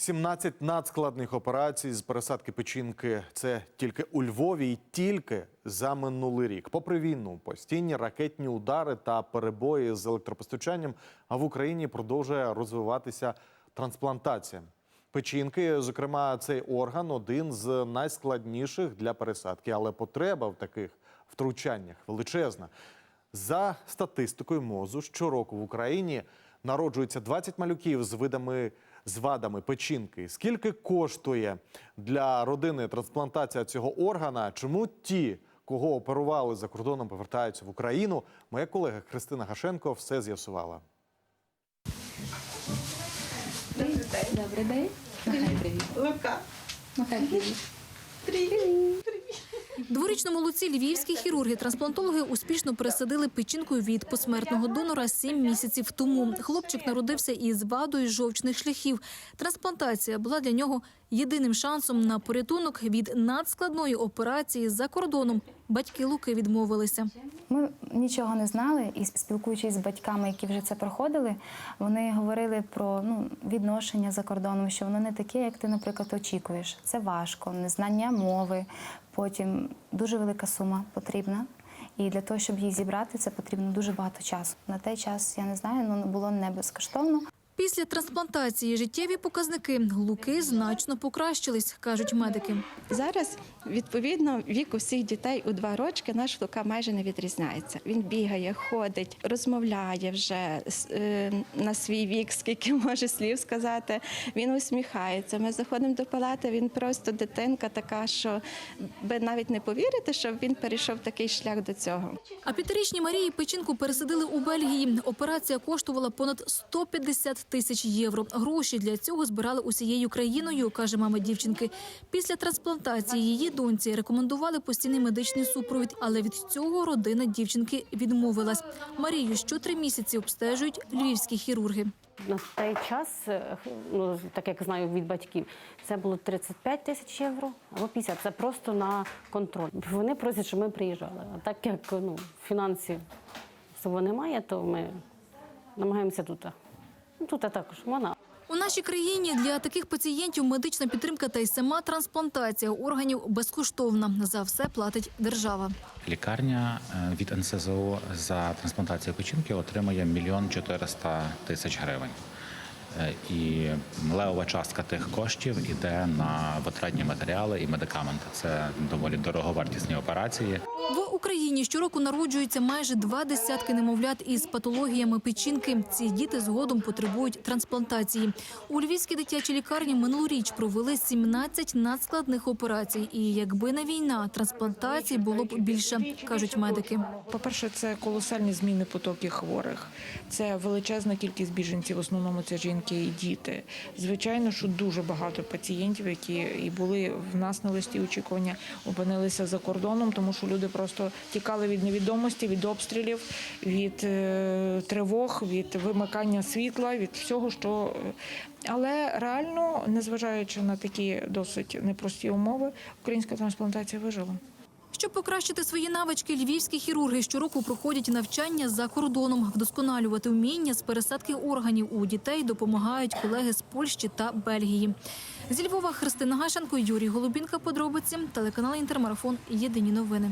17 надскладних операцій з пересадки печінки. Це тільки у Львові і тільки за минулий рік. Попри війну, постійні ракетні удари та перебої з електропостачанням, а в Україні продовжує розвиватися трансплантація. Печінки, зокрема, цей орган один з найскладніших для пересадки, але потреба в таких втручаннях величезна. За статистикою МОЗу, щороку в Україні народжується 20 малюків з видами з вадами печінки. Скільки коштує для родини трансплантація цього органа? Чому ті, кого оперували за кордоном, повертаються в Україну? Моя колега Христина Гашенко все з'ясувала. Добрий день. Махай привіт. Лука. Махай привіт. Дворічному луці львівські хірурги-трансплантологи успішно пересадили печінку від посмертного донора сім місяців тому. Хлопчик народився із вадою жовчних шляхів. Трансплантація була для нього єдиним шансом на порятунок від надскладної операції за кордоном. Батьки Луки відмовилися. Ми нічого не знали, і спілкуючись з батьками, які вже це проходили, вони говорили про ну, відношення за кордоном, що воно не таке, як ти, наприклад, очікуєш. Це важко, незнання мови, потім дуже велика сума потрібна. І для того, щоб її зібрати, це потрібно дуже багато часу. На той час я не знаю, ну було не безкоштовно. Після трансплантації життєві показники Луки значно покращились, кажуть медики. Зараз відповідно вік усіх дітей у два рочки наш Лука майже не відрізняється. Він бігає, ходить, розмовляє вже е, на свій вік, скільки може слів сказати. Він усміхається. Ми заходимо до палати. Він просто дитинка, така, що ви навіть не повірите, що він перейшов такий шлях до цього. А п'ятирічній Марії печінку пересадили у Бельгії. Операція коштувала понад 150 тисяч євро. Гроші для цього збирали усією країною, каже мама дівчинки. Після трансплантації її доньці рекомендували постійний медичний супровід, але від цього родина дівчинки відмовилась. Марію що три місяці обстежують львівські хірурги. На той час, е, ну так як знаю від батьків, це було 35 тисяч євро або 50. Це просто на контроль. Вони просять, щоб ми приїжджали. А так як ну, фінансів особо немає, то ми намагаємося тут. Ну, тут також вона. У нашій країні для таких пацієнтів медична підтримка та й сама трансплантація органів безкоштовна. За все платить держава. Лікарня е, від НСЗО за трансплантацію печінки отримує мільйон чотириста тисяч гривень. Е, І левова частка тих коштів іде на витратні матеріали і медикаменти. Це доволі дороговартісні операції. Україні щороку народжується майже два десятки немовлят із патологіями печінки. Ці діти згодом потребують трансплантації. У Львівській дитячій лікарні минулоріч провели 17 надскладних операцій. І якби не війна, трансплантацій було б більше, кажуть медики. По-перше, це колосальні зміни потоків хворих, це величезна кількість біженців, в основному це жінки і діти. Звичайно, що дуже багато пацієнтів, які і були в нас на листі очікування, опинилися за кордоном, тому що люди просто тікали від невідомості, від обстрілів, від е, тривог, від вимикання світла, від всього, що. е, Але реально, незважаючи на такі досить непрості умови, українська трансплантація вижила. Щоб покращити свої навички, львівські хірурги щороку проходять навчання за кордоном. Вдосконалювати вміння з пересадки органів у дітей допомагають колеги з Польщі та Бельгії. Зі Львова Христина Гашенко, Юрій Голубінка. Подробиці телеканал Інтермарафон. Єдині новини.